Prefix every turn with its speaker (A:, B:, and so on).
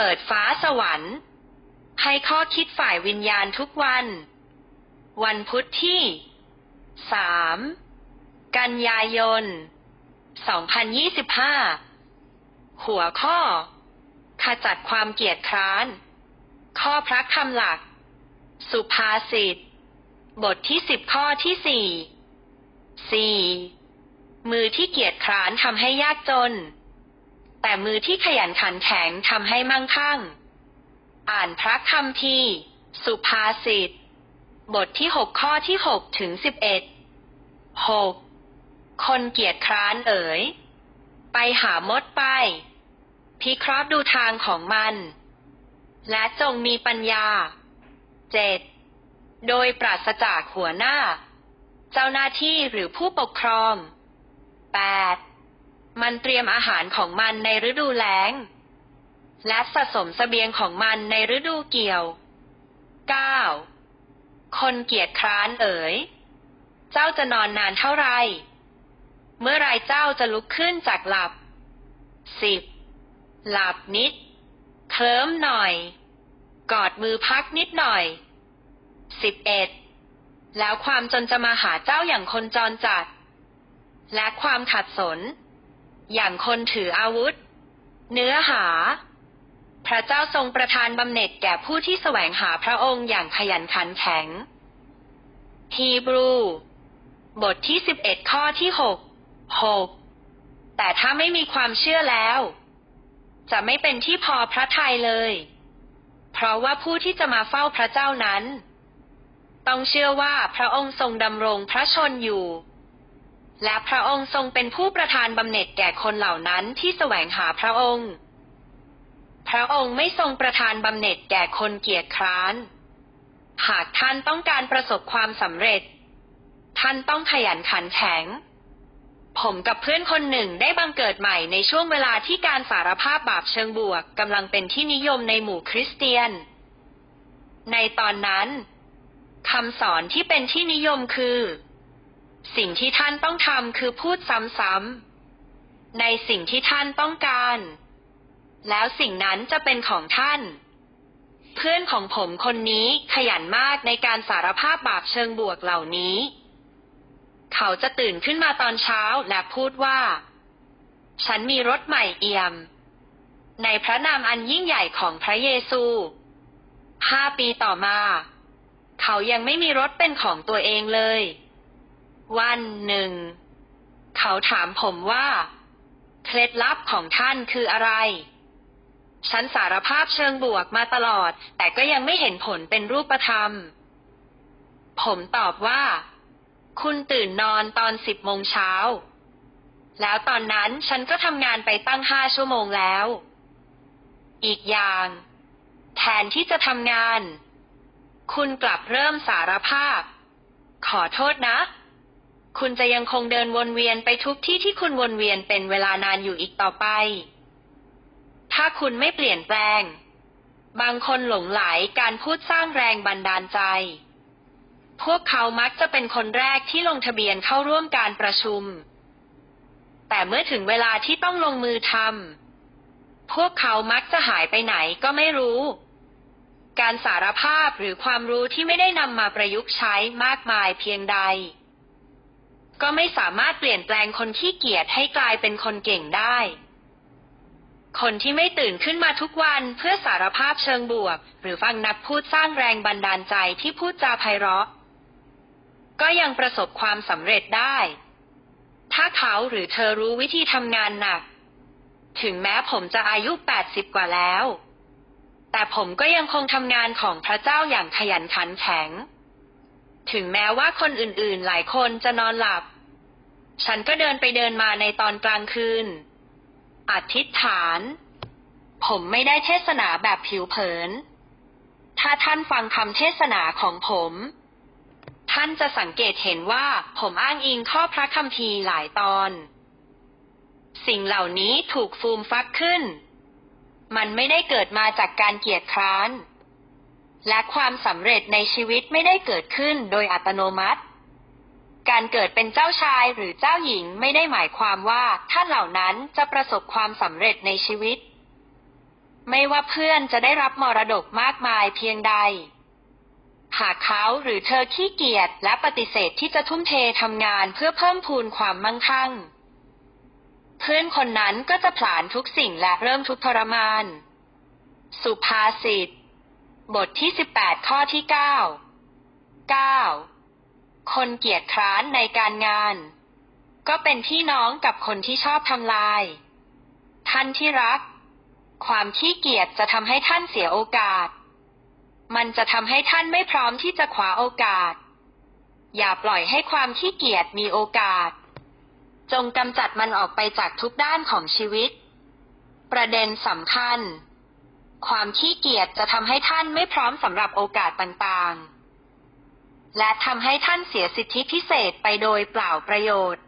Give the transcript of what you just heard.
A: เปิดฟ้าสวรรค์ ให้ข้อคิดฝ่ายวิญญาณทุกวัน วันพุธที่ 3 กันยายน 2025 หัวข้อ ขจัดความเกียจคร้าน ข้อพระคำหลัก สุภาษิต บทที่สิบข้อที่สี่สี่มือที่เกียจคร้านทำให้ยากจน แต่มือที่ขยันขันแข็งทำให้มั่งคั่ง อ่านพระคำพีสุภาษิต บทที่หกข้อที่หกถึงสิบเอ็ดหกคนเกียจคร้านเอ๋ย ไปหามดไป พิเคราะห์ดูทางของมัน และจงมีปัญญาเจ็ดโดยปราศจากหัวหน้า เจ้าหน้าที่หรือผู้ปกครอง 8. มันเตรียมอาหารของมันในฤดูแล้ง และสะสมเสบียงของมันในฤดูเกี่ยว 9. คนเกียจคร้านเอ๋ย เจ้าจะนอนนานเท่าไร เมื่อไรเจ้าจะลุกขึ้นจากหลับ 10. หลับนิด เคลิ้มหน่อย กอดมือพักนิดหน่อย 11. แล้วความจนจะมาหาเจ้าอย่างคนจรจัด และความขัดสน อย่างคนถืออาวุธ เนื้อหา พระเจ้าทรงประทานบำเหน็จแก่ผู้ที่แสวงหาพระองค์อย่างขยันขันแข็ง ฮีบรู บทที่สิบเอ็ดข้อที่หกหกแต่ถ้าไม่มีความเชื่อแล้ว จะไม่เป็นที่พอพระทัยเลย เพราะว่าผู้ที่จะมาเฝ้าพระเจ้านั้น ต้องเชื่อว่าพระองค์ทรงดำรงพระชนอยู่ และพระองค์ทรงเป็นผู้ประทานบำเหน็จแก่คนเหล่านั้นที่แสวงหาพระองค์ พระองค์ไม่ทรงประทานบำเหน็จแก่คนเกียจคร้าน หากท่านต้องการประสบความสำเร็จ ท่านต้องขยันขันแข็ง ผมกับเพื่อนคนหนึ่งได้บังเกิดใหม่ในช่วงเวลาที่การสารภาพบาปเชิงบวกกำลังเป็นที่นิยมในหมู่คริสเตียน ในตอนนั้นคำสอนที่เป็นที่นิยมคือ สิ่งที่ท่านต้องทำคือพูดซ้ำๆในสิ่งที่ท่านต้องการ แล้วสิ่งนั้นจะเป็นของท่าน เพื่อนของผมคนนี้ขยันมากในการสารภาพบาปเชิงบวกเหล่านี้ เขาจะตื่นขึ้นมาตอนเช้าและพูดว่า ฉันมีรถใหม่เอี่ยม ในพระนามอันยิ่งใหญ่ของพระเยซูห้าปีต่อมา เขายังไม่มีรถเป็นของตัวเองเลย วันหนึ่ง เขาถามผมว่า เคล็ดลับของท่านคืออะไร ฉันสารภาพเชิงบวกมาตลอด แต่ก็ยังไม่เห็นผลเป็นรูปธรรม ผมตอบว่า คุณตื่นนอนตอนสิบโมงเช้า แล้วตอนนั้นฉันก็ทำงานไปตั้งห้าชั่วโมงแล้ว อีกอย่าง แทนที่จะทำงาน คุณกลับเริ่มสารภาพ ขอโทษนะ คุณจะยังคงเดินวนเวียนไปทุกที่ที่คุณวนเวียนเป็นเวลานานอยู่อีกต่อไป ถ้าคุณไม่เปลี่ยนแปลง บางคนหลงไหลการพูดสร้างแรงบันดาลใจ พวกเขามักจะเป็นคนแรกที่ลงทะเบียนเข้าร่วมการประชุม แต่เมื่อถึงเวลาที่ต้องลงมือทำ พวกเขามักจะหายไปไหนก็ไม่รู้ การสารภาพหรือความรู้ที่ไม่ได้นำมาประยุกต์ใช้มากมายเพียงใด ก็ไม่สามารถเปลี่ยนแปลงคนขี้เกียจให้กลายเป็นคนเก่งได้ คนที่ไม่ตื่นขึ้นมาทุกวันเพื่อสารภาพเชิงบวก หรือฟังนักพูดสร้างแรงบันดาลใจที่พูดจาไพเราะ ก็ยังประสบความสำเร็จได้ ถ้าเขาหรือเธอรู้วิธีทำงานหนัก ถึงแม้ผมจะอายุ 80 กว่าแล้ว แต่ผมก็ยังคงทำงานของพระเจ้าอย่างขยันขันแข็ง ถึงแม้ว่าคนอื่นๆ หลายคนจะนอนหลับ ฉันก็เดินไปเดินมาในตอนกลางคืน อธิษฐาน ผมไม่ได้เทศนาแบบผิวเผิน ถ้าท่านฟังคำเทศนาของผม ท่านจะสังเกตเห็นว่าผมอ้างอิงข้อพระคัมภีร์หลายตอน สิ่งเหล่านี้ถูกฟูมฟักขึ้น มันไม่ได้เกิดมาจากการเกียจคร้าน และความสำเร็จในชีวิตไม่ได้เกิดขึ้นโดยอัตโนมัติ การเกิดเป็นเจ้าชายหรือเจ้าหญิงไม่ได้หมายความว่าท่านเหล่านั้นจะประสบความสำเร็จในชีวิต ไม่ว่าเพื่อนจะได้รับมรดกมากมายเพียงใด หากเขาหรือเธอขี้เกียจและปฏิเสธที่จะทุ่มเททำงานเพื่อเพิ่มพูนความมั่งคั่ง เพื่อนคนนั้นก็จะผลาญทุกสิ่งและเริ่มทุกทรมาน สุภาษิต บทที่ 18 ข้อที่ 9 9 คนเกียจคร้านในการงาน ก็เป็นพี่น้องกับคนที่ชอบทำลาย ท่านที่รัก ความขี้เกียจจะทำให้ท่านเสียโอกาส มันจะทำให้ท่านไม่พร้อมที่จะคว้าโอกาส อย่าปล่อยให้ความขี้เกียจมีโอกาส จงกำจัดมันออกไปจากทุกด้านของชีวิต ประเด็นสำคัญ ความขี้เกียจจะทำให้ท่านไม่พร้อมสำหรับโอกาสต่างๆ และทำให้ท่านเสียสิทธิพิเศษไปโดยเปล่าประโยชน์